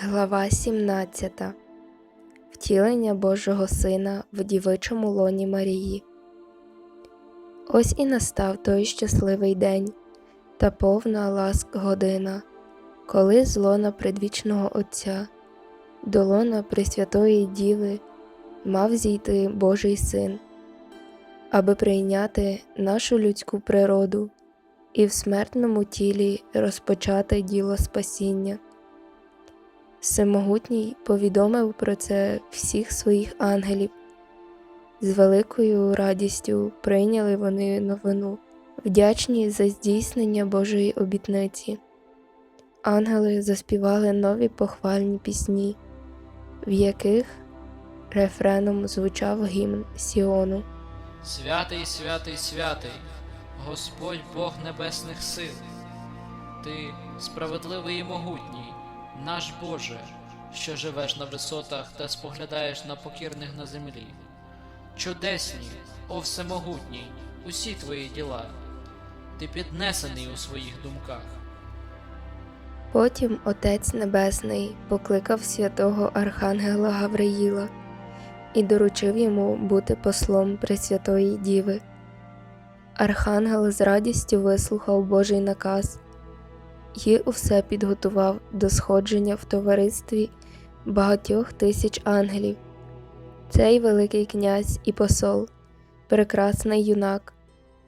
Глава 17. Втілення Божого Сина в дівичому лоні Марії. Ось і настав той щасливий день та повна ласк година, коли з лона предвічного Отця до лона Пресвятої Діви мав зійти Божий Син, аби прийняти нашу людську природу і в смертному тілі розпочати діло спасіння. Всемогутній повідомив про це всіх своїх ангелів. З великою радістю прийняли вони новину, вдячні за здійснення Божої обітниці. Ангели заспівали нові похвальні пісні, в яких рефреном звучав гімн Сіону. Святий, святий, святий, Господь Бог небесних сил, Ти справедливий і могутній, наш Боже, що живеш на висотах та споглядаєш на покірних на землі. Чудесні, о всемогутній, усі твої діла, ти піднесений у своїх думках. Потім Отець Небесний покликав святого Архангела Гавриїла і доручив йому бути послом Пресвятої Діви. Архангел з радістю вислухав Божий наказ і усе підготував до сходження в товаристві багатьох тисяч ангелів. Цей Великий князь і посол, прекрасний юнак,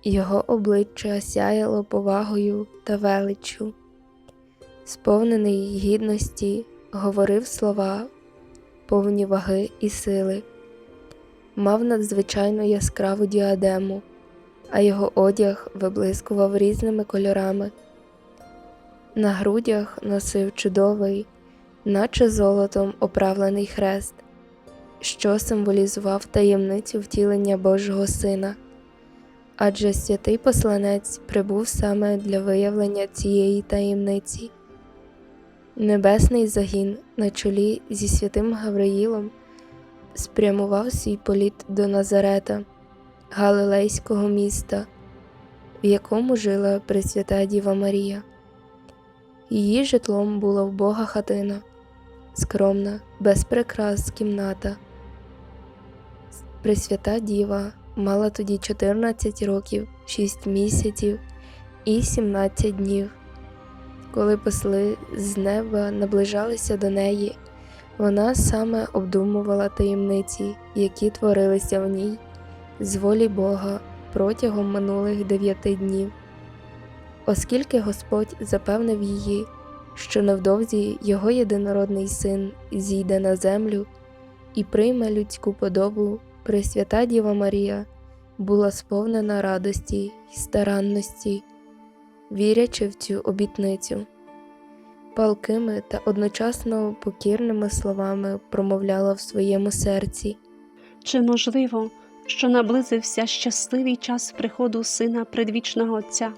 його обличчя сяяло повагою та величчю сповнений гідності, говорив слова, повні ваги і сили, мав надзвичайно яскраву діадему, а його одяг виблискував різними кольорами. На грудях носив чудовий, наче золотом оправлений хрест, що символізував таємницю втілення Божого Сина. Адже святий посланець прибув саме для виявлення цієї таємниці. Небесний загін на чолі зі святим Гавриїлом спрямував свій політ до Назарета, Галилейського міста, в якому жила Пресвята Діва Марія. Її житлом була вбога хатина, скромна, без прикрас кімната. Пресвята Діва мала тоді 14 років, 6 місяців і 17 днів. Коли посли з неба наближалися до неї, вона саме обдумувала таємниці, які творилися в ній з волі Бога протягом минулих дев'яти днів. Оскільки Господь запевнив її, що невдовзі його єдинородний син зійде на землю і прийме людську подобу, Пресвята Діва Марія була сповнена радості й старанності вірячи в цю обітницю. Палкими та одночасно покірними словами промовляла в своєму серці. Чи можливо, що наблизився щасливий час приходу Сина предвічного Отця?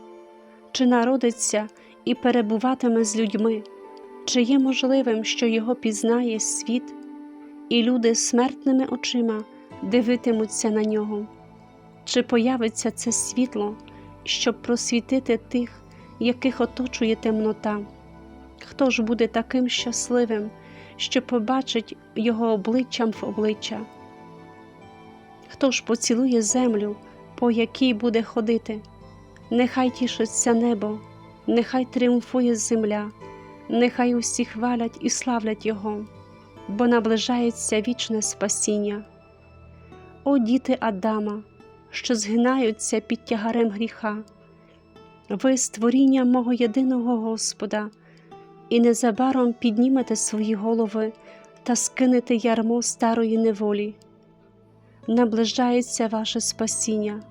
Чи народиться і перебуватиме з людьми? Чи є можливим, що його пізнає світ, і люди смертними очима дивитимуться на нього? Чи появиться це світло, щоб просвітити тих, яких оточує темнота? Хто ж буде таким щасливим, що побачить його обличчям в обличчя? Хто ж поцілує землю, по якій буде ходити? Нехай тішиться небо, нехай тріумфує земля, нехай усі хвалять і славлять Його, бо наближається вічне спасіння. О діти Адама, що згинаються під тягарем гріха, ви створіння мого єдиного Господа, і незабаром піднімете свої голови та скинете ярмо старої неволі. Наближається ваше спасіння,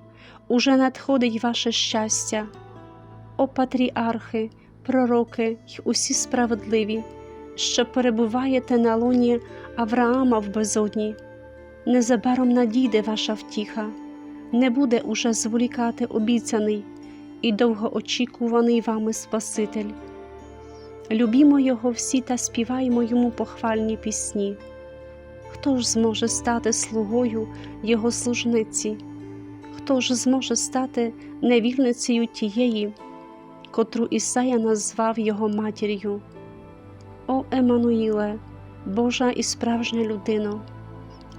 уже надходить ваше щастя, о патріархи, пророки й усі справедливі, що перебуваєте на луні Авраама в безодні. Незабаром надійде ваша втіха, не буде уже зволікати обіцяний і довгоочікуваний вами Спаситель. Любімо Його всі та співаємо йому похвальні пісні. Хто ж зможе стати слугою Його служниці? Хто ж зможе стати невільницею тієї, котру Ісая назвав його матір'ю? О Еммануїле, Божа і справжня людино,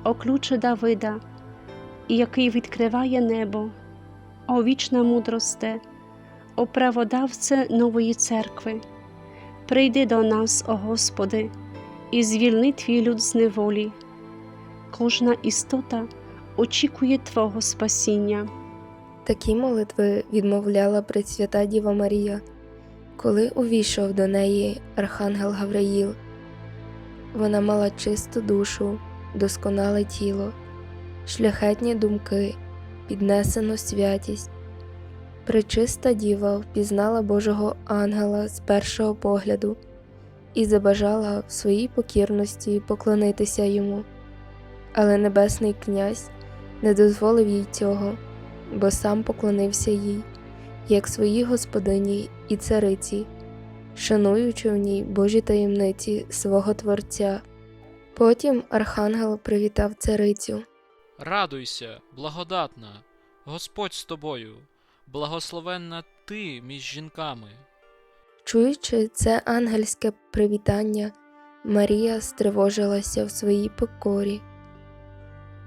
о ключе Давида, який відкриває небо, о вічна мудросте, о праводавце нової церкви, прийди до нас, о Господи, і звільни твій люд з неволі. Кожна істота очікує Твого спасіння. Такі молитви відмовляла Пресвята Діва Марія, коли увійшов до неї Архангел Гавраїл. Вона мала чисту душу, досконале тіло, шляхетні думки, піднесену святість. Пречиста діва впізнала Божого ангела з першого погляду і забажала в своїй покірності поклонитися йому. Але Небесний князь не дозволив їй цього бо сам поклонився їй, як своїй господині і цариці, шануючи в ній Божі таємниці свого Творця. Потім архангел привітав царицю. Радуйся, благодатна, Господь з тобою, благословенна ти між жінками. Чуючи це ангельське привітання, Марія стривожилася в своїй покорі.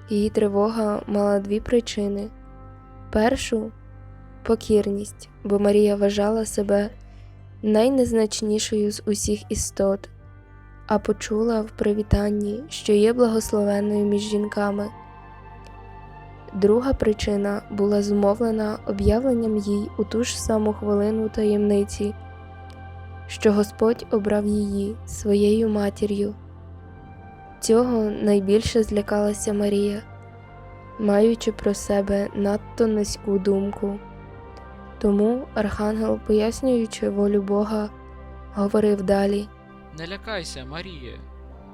Її тривога мала дві причини. Першу покірність, бо Марія вважала себе найнезначнішою з усіх істот, а почула в привітанні, що є благословенною між жінками. Друга причина була зумовлена об'явленням їй у ту ж саму хвилину таємниці, що Господь обрав її своєю матір'ю. Цього найбільше злякалася Марія маючи про себе надто низьку думку. Тому архангел, пояснюючи волю Бога, говорив далі. Не лякайся, Маріє,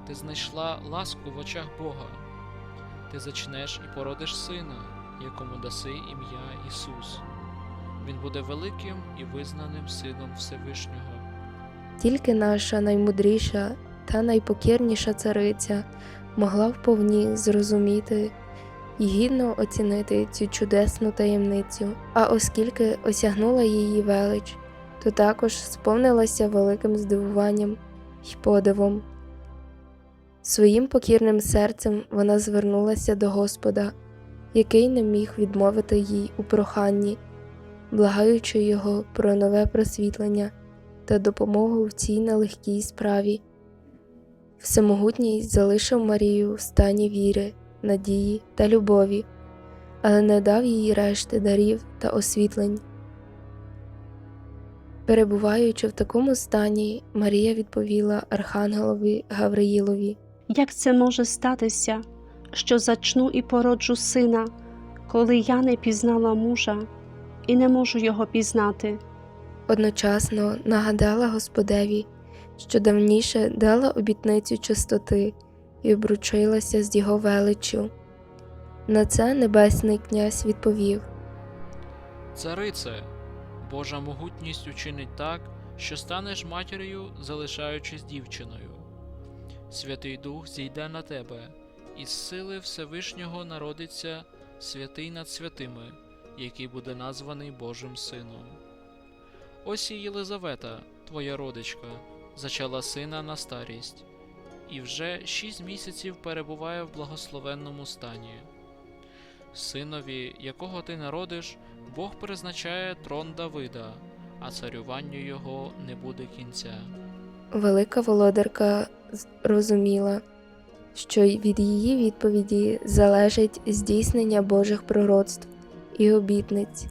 ти знайшла ласку в очах Бога. Ти зачнеш і породиш сина, якому даси ім'я Ісус. Він буде великим і визнаним Сином Всевишнього. Тільки наша наймудріша та найпокірніша цариця могла вповні зрозуміти і гідно оцінити цю чудесну таємницю, а оскільки осягнула її велич, то також сповнилася великим здивуванням й подивом. Своїм покірним серцем вона звернулася до Господа, який не міг відмовити їй у проханні, благаючи його про нове просвітлення та допомогу в цій нелегкій справі. Всемогутній залишив Марію в стані віри, надії та любові, але не дав їй решти дарів та освітлень. Перебуваючи в такому стані, Марія відповіла Архангелові Гавриїлові. Як це може статися, що зачну і породжу сина, коли я не пізнала мужа і не можу його пізнати? Одночасно нагадала Господеві, що давніше дала обітницю чистоти і обручилася з його величчю. На це небесний князь відповів Царице, Божа могутність учинить так, що станеш матір'ю, залишаючись дівчиною. Святий Дух зійде на тебе, і з сили Всевишнього народиться святий над святими, який буде названий Божим Сином. Ось і Єлизавета, твоя родичка, зачала сина на старість, і вже шість місяців перебуває в благословенному стані. Синові, якого ти народиш, Бог призначає трон Давида, а царюванню його не буде кінця. Велика володарка розуміла, що від її відповіді залежить здійснення Божих пророцтв і обітниць,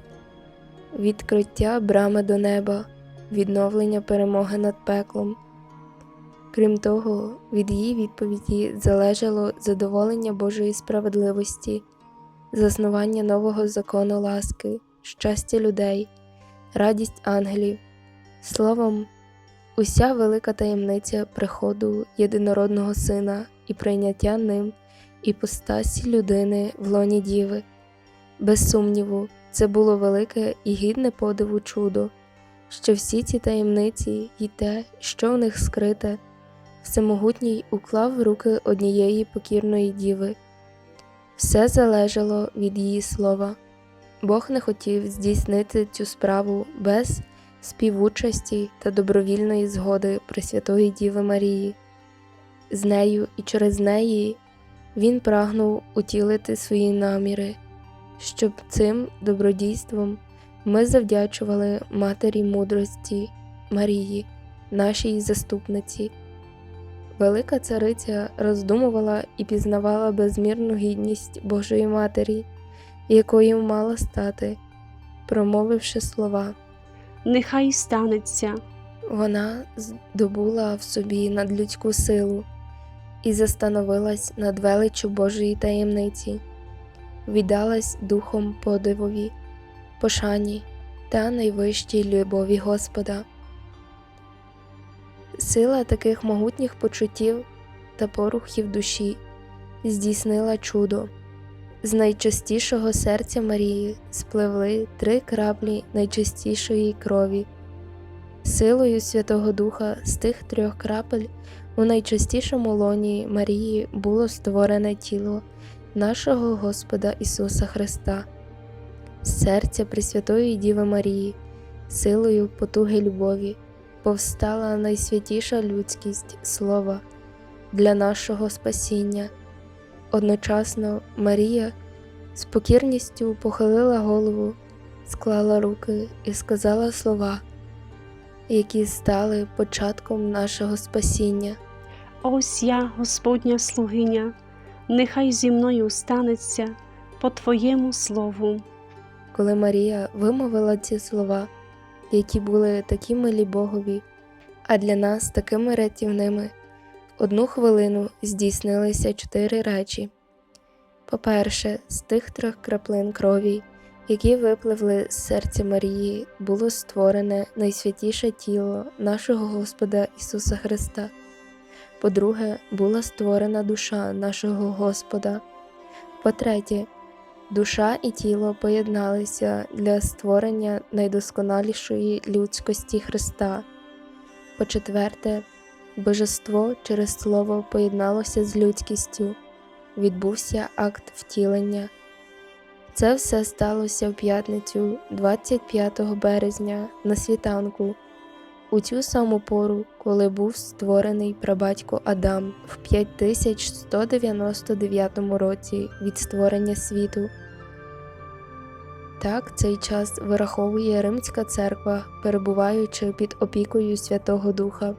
відкриття брами до неба, відновлення перемоги над пеклом. Крім того, від її відповіді залежало задоволення Божої справедливості, заснування нового закону ласки, щастя людей, радість ангелів, словом, уся велика таємниця приходу єдинородного Сина і прийняття ним іпостасі людини в лоні Діви. Без сумніву, це було велике і гідне подиву чудо, що всі ці таємниці і те, що в них скрите, Всемогутній уклав в руки однієї покірної діви. Все залежало від її слова. Бог не хотів здійснити цю справу без співучасті та добровільної згоди Пресвятої Діви Марії. З нею і через неї він прагнув утілити свої наміри, щоб цим добродійством ми завдячували Матері мудрості Марії, нашій заступниці. Велика цариця роздумувала і пізнавала безмірну гідність Божої Матері, якою мала стати, промовивши слова. Нехай станеться. Вона здобула в собі надлюдську силу і застановилась над величчю Божої таємниці, віддалась духом подивові, пошані та найвищій любові Господа. Сила таких могутніх почуттів та порухів душі здійснила чудо. З найчистішого серця Марії спливли три краплі найчистішої крові. Силою Святого Духа з тих трьох крапель у найчастішому лоні Марії було створене тіло нашого Господа Ісуса Христа, серця Пресвятої Діви Марії, силою потуги любові, повстала найсвятіша людськість Слова для нашого спасіння. Одночасно Марія з покірністю похилила голову, склала руки і сказала слова які стали початком нашого спасіння. Ось я, Господня слугиня, нехай зі мною станеться по Твоєму слову. Коли Марія вимовила ці слова, які були такі милі Богові, а для нас такими рятівними, в одну хвилину здійснилися чотири речі. По-перше, з тих трьох краплин крові, які випливли з серця Марії, було створене найсвятіше тіло нашого Господа Ісуса Христа. По-друге, була створена душа нашого Господа. По-третє, душа і тіло поєдналися для створення найдосконалішої людськості Христа. По-четверте, божество через Слово поєдналося з людськістю, відбувся акт втілення. Це все сталося в п'ятницю 25 березня на світанку, у цю саму пору, коли був створений прабатько Адам в 5199 році від створення світу. Так цей час вираховує Римська церква, перебуваючи під опікою Святого Духа.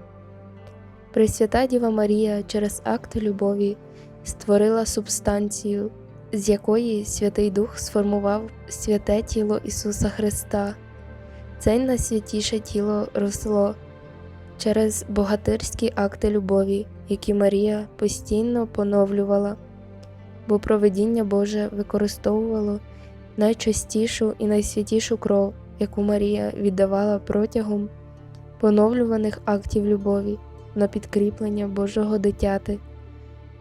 Пресвята Діва Марія через акт любові створила субстанцію з якої Святий Дух сформував святе тіло Ісуса Христа. Це найсвятіше тіло росло через богатирські акти любові, які Марія постійно поновлювала, бо провидіння Боже використовувало найчастішу і найсвятішу кров, яку Марія віддавала протягом поновлюваних актів любові на підкріплення Божого дитяти.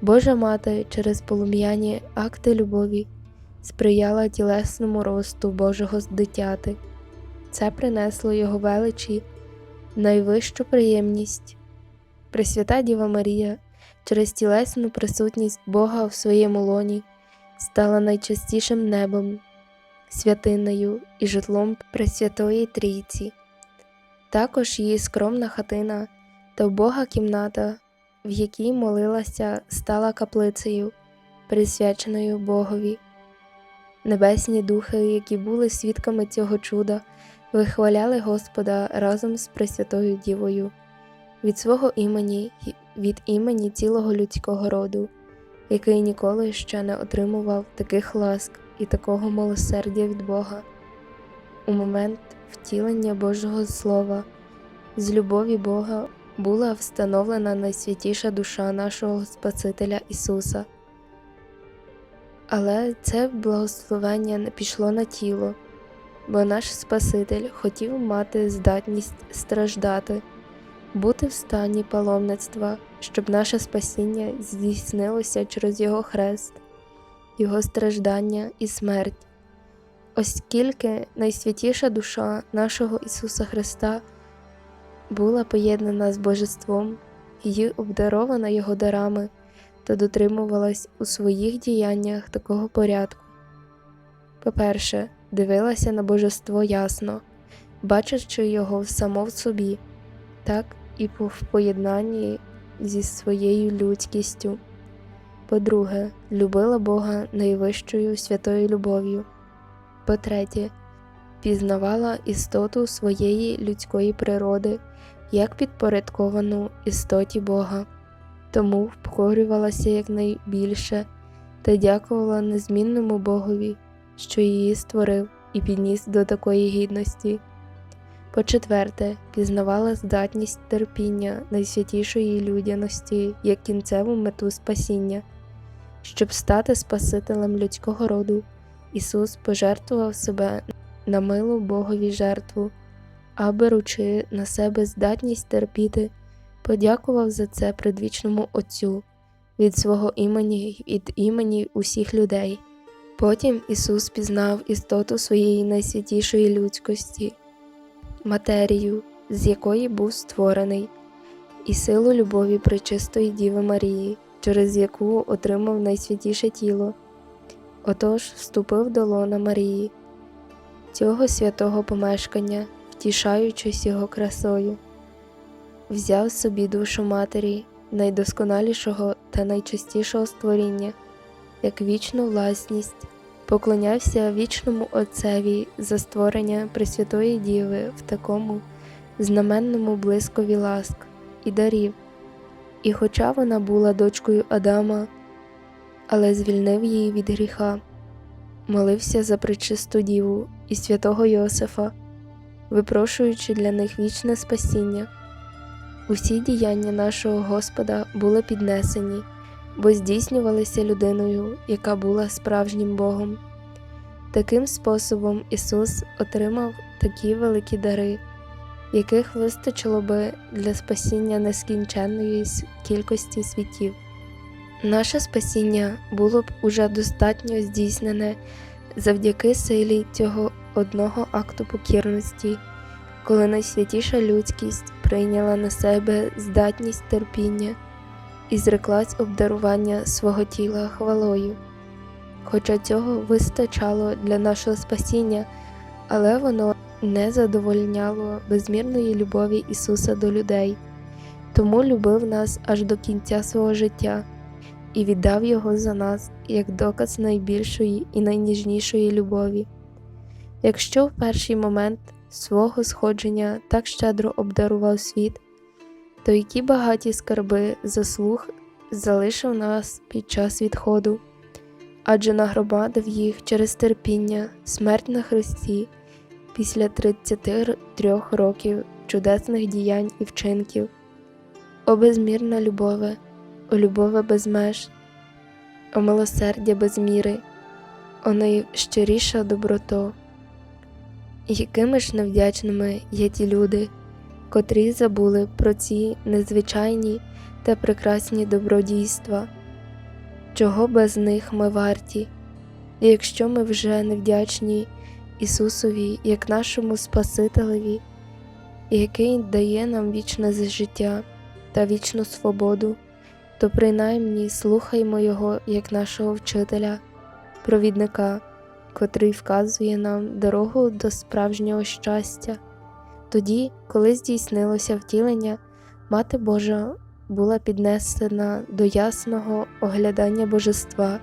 Божа мати через полум'яні акти любові сприяла тілесному росту Божого дитяти. Це принесло його величі найвищу приємність. Пресвята Діва Марія через тілесну присутність Бога в своєму лоні стала найчастішим небом, святиною і житлом Пресвятої Трійці. Також її скромна хатина та вбога кімната в якій молилася, стала каплицею, присвяченою Богові. Небесні духи, які були свідками цього чуда, вихваляли Господа разом з Пресвятою Дівою від свого імені від імені цілого людського роду, який ніколи ще не отримував таких ласк і такого милосердя від Бога. У момент втілення Божого Слова, з любові Бога була встановлена найсвятіша душа нашого Спасителя Ісуса. Але це благословення не пішло на тіло, бо наш Спаситель хотів мати здатність страждати, бути в стані паломництва, щоб наше спасіння здійснилося через Його хрест, Його страждання і смерть. Оскільки найсвятіша душа нашого Ісуса Христа була поєднана з божеством і обдарована його дарами та дотримувалась у своїх діяннях такого порядку. По-перше, дивилася на божество ясно, бачачи його само в собі, так і в поєднанні зі своєю людськістю. По-друге, любила Бога найвищою святою любов'ю. По-третє, пізнавала істоту своєї людської природи як підпорядковану істоті Бога, тому впокорювалася якнайбільше та дякувала незмінному Богові, що її створив і підніс до такої гідності. По-четверте, пізнавала здатність терпіння найсвятішої людяності як кінцеву мету спасіння. Щоб стати Спасителем людського роду, Ісус пожертвував себе на милу Богові жертву, а беручи на себе здатність терпіти, подякував за це предвічному Отцю від свого імені від імені усіх людей. Потім Ісус пізнав істоту своєї найсвятішої людськості, матерію, з якої був створений, і силу любові пречистої Діви Марії, через яку отримав найсвятіше тіло. Отож вступив до лона Марії, цього святого помешкання, втішаючись його красою, взяв собі душу матері, найдосконалішого та найчистішого створіння, як вічну власність, поклонявся вічному Отцеві за створення Пресвятої Діви в такому знаменному блискові ласк і дарів. І хоча вона була дочкою Адама, але звільнив її від гріха, молився за пречисту діву і святого Йосифа, випрошуючи для них вічне спасіння. Усі діяння нашого Господа були піднесені, бо здійснювалися людиною, яка була справжнім Богом. Таким способом Ісус отримав такі великі дари, яких вистачило би для спасіння нескінченної кількості світів. Наше спасіння було б уже достатньо здійснене завдяки силі цього одного акту покірності, коли найсвятіша людськість прийняла на себе здатність терпіння і зреклась обдарування свого тіла хвалою. Хоча цього вистачало для нашого спасіння, але воно не задовольняло безмірної любові Ісуса до людей, тому любив нас аж до кінця свого життя і віддав Його за нас як доказ найбільшої і найніжнішої любові. Якщо в перший момент свого сходження так щедро обдарував світ, то які багаті скарби заслуг залишив нас під час відходу, адже нагромадив їх через терпіння, смерть на Христі після 33 років чудесних діянь і вчинків. О безмірна любове, о любове без меж, о милосердя без міри, о найщиріша доброто. Якими ж невдячними є ті люди, котрі забули про ці незвичайні та прекрасні добродійства, чого без них ми варті, і якщо ми вже невдячні Ісусові як нашому Спасителеві, який дає нам вічне життя та вічну свободу, то принаймні слухаймо Його як нашого вчителя, провідника, котрий вказує нам дорогу до справжнього щастя. Тоді, коли здійснилося втілення, Мати Божа була піднесена до ясного оглядання божества.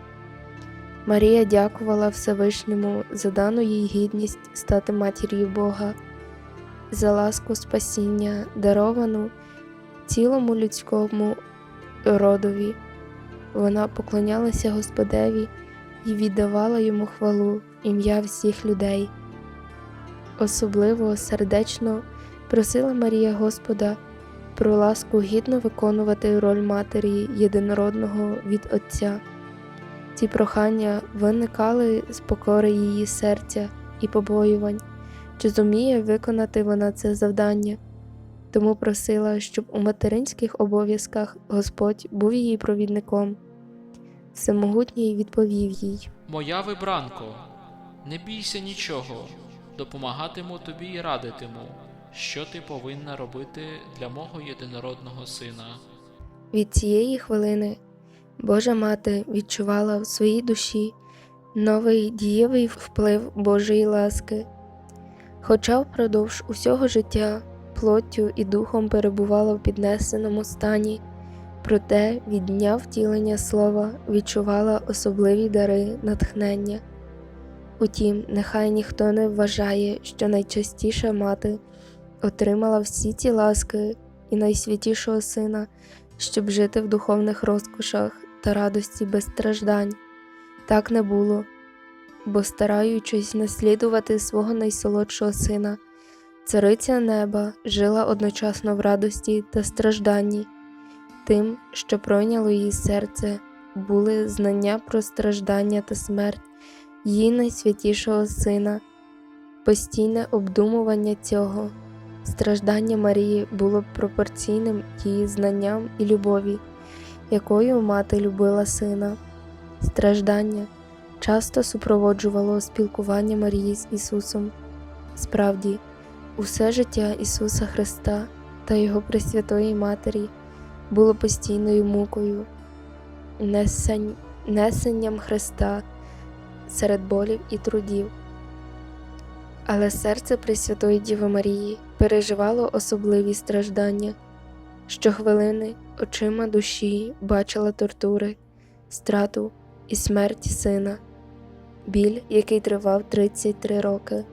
Марія дякувала Всевишньому за дану їй гідність стати матір'ю Бога, за ласку спасіння, даровану цілому людському родові. Вона поклонялася Господеві і віддавала йому хвалу ім'я всіх людей. Особливо сердечно просила Марія Господа про ласку гідно виконувати роль матері єдинородного від Отця. Ці прохання виникали з покори її серця і побоювань, чи зуміє виконати вона це завдання, тому просила, щоб у материнських обов'язках Господь був її провідником. Всемогутній відповів їй. Моя вибранко, не бійся нічого, допомагатиму тобі і радитиму, що ти повинна робити для мого єдинородного сина. Від цієї хвилини Божа мати відчувала в своїй душі новий дієвий вплив Божої ласки. Хоча впродовж усього життя плоттю і духом перебувала в піднесеному стані, проте від дня втілення слова відчувала особливі дари натхнення. Утім, нехай ніхто не вважає, що найчастіша мати отримала всі ці ласки і найсвятішого сина, щоб жити в духовних розкошах та радості без страждань. Так не було, бо, стараючись наслідувати свого найсолодшого сина, цариця неба жила одночасно в радості та стражданні. Тим, що пройняло її серце, були знання про страждання та смерть її найсвятішого сина, постійне обдумування цього. Страждання Марії було пропорційним її знанням і любові, якою мати любила сина. Страждання часто супроводжувало спілкування Марії з Ісусом. Справді, усе життя Ісуса Христа та Його Пресвятої Матері було постійною мукою, несенням Христа серед болів і трудів. Але серце Пресвятої Діви Марії переживало особливі страждання. Щохвилини очима душі бачила тортури, страту і смерть сина. Біль, який тривав 33 роки,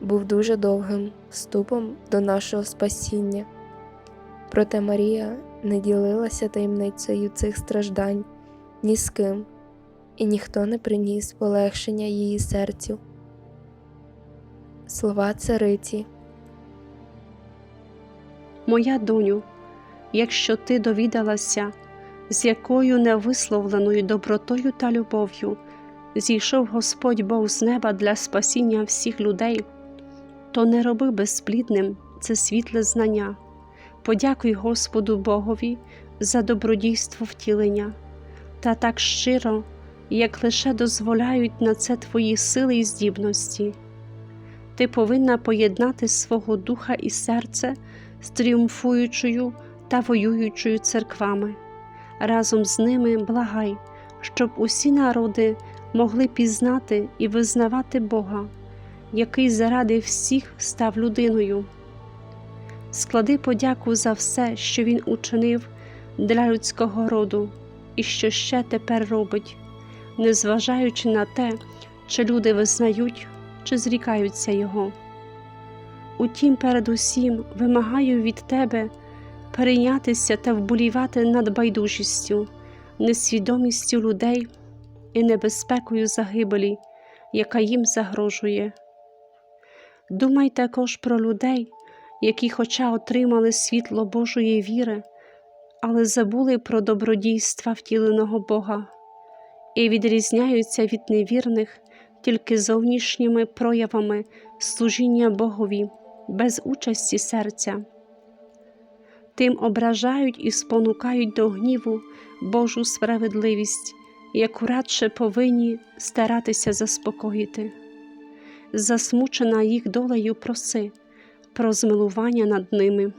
був дуже довгим вступом до нашого спасіння. Проте Марія не ділилася таємницею цих страждань ні з ким, і ніхто не приніс полегшення її серцю. Слова цариці. Моя доню, якщо ти довідалася, з якою невисловленою добротою та любов'ю зійшов Господь Бог з неба для спасіння всіх людей, то не роби безплідним це світле знання. Подякуй Господу Богові за добродійство втілення, та так щиро, як лише дозволяють на це твої сили і здібності. Ти повинна поєднати свого духа і серце з тріумфуючою та воюючою церквами. Разом з ними благай, щоб усі народи могли пізнати і визнавати Бога, який заради всіх став людиною. Склади подяку за все, що Він учинив для людського роду і що ще тепер робить, незважаючи на те, чи люди визнають чи зрікаються Його. Утім, передусім вимагаю від тебе перейнятися та вболівати над байдужістю, несвідомістю людей і небезпекою загибелі, яка їм загрожує. Думай також про людей, які, хоча отримали світло Божої віри, але забули про добродійства втіленого Бога і відрізняються від невірних тільки зовнішніми проявами служіння Богові без участі серця. Тим ображають і спонукають до гніву Божу справедливість, яку радше повинні старатися заспокоїти. Засмучена їх долею проси про змилування над ними.